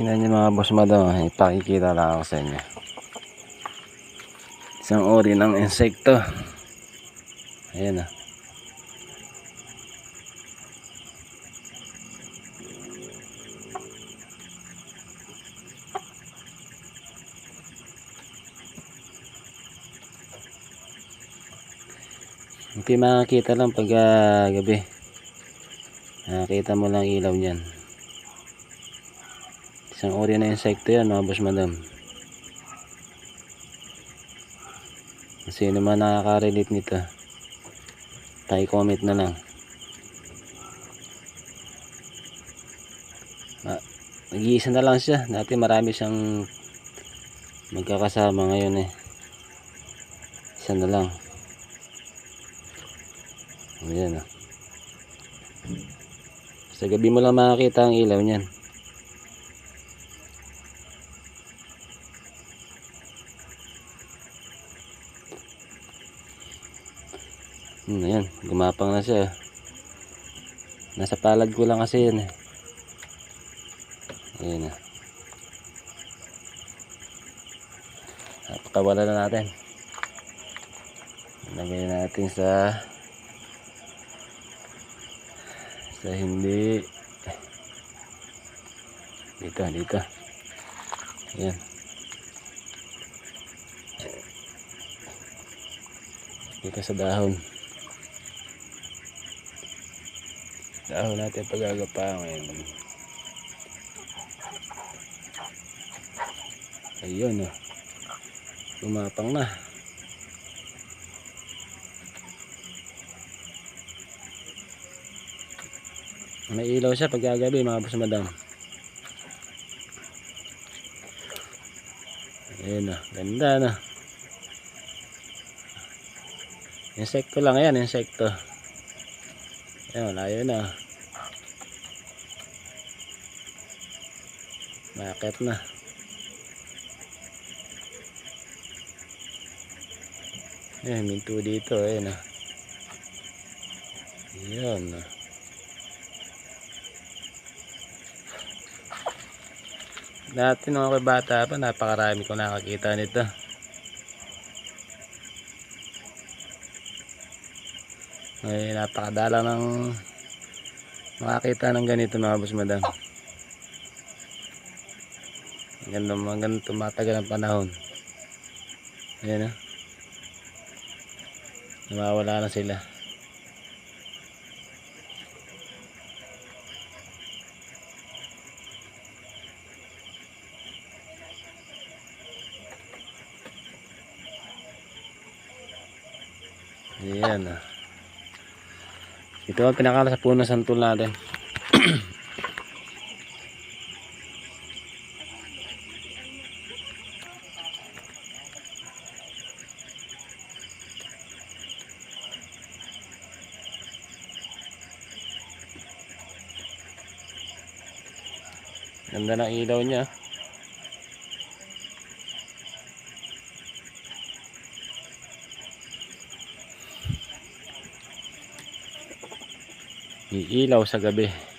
Tingnan niyo mga boss madam, ah. ipakikita lang ako sa inyo. Isang uri ng insekto. Ayan ah. Hindi makakita lang pag ah, gabi. Nakakita mo lang ilaw niyan. Isang uri na insekto yan mga boss madam. Sino man nakaka-relate nito. Pa-comment na lang. Ah, nag-iisa na lang siya. Dati marami siyang magkakasama ngayon eh. Isa na lang. Ayan ah. Sa gabi mo lang makakita ang ilaw niyan. Hmm, ayan, gumapang na siya. Nasa palad ko lang kasi yan eh. Ayan na. Napakawala na natin. Lagay natin sa sa hindi dito, dito. Ayan. Dito sa dahon. Dahon natin pagagapangin. Ayun oh. Lumapang na. May ilaw siya pag gagabi mga boss madam. Ayun na, ganda na. Insekto lang yan, insekto. Ayun, ayun na. Nakit na. Ayun, minto dito, ayun na. Ayun na. Dati nung ako bata pa, napakarami ko nakakita nito. Ay, napakadala ng makakita ng ganito mga boss madam. Ganda mga ganito tumatagal ang panahon. Ayan ah. Nawawala na sila. Ayan ah. Ito ang pinakala sa puno santol natin. Ganda ng ilaw niya. Iilaw sa gabi.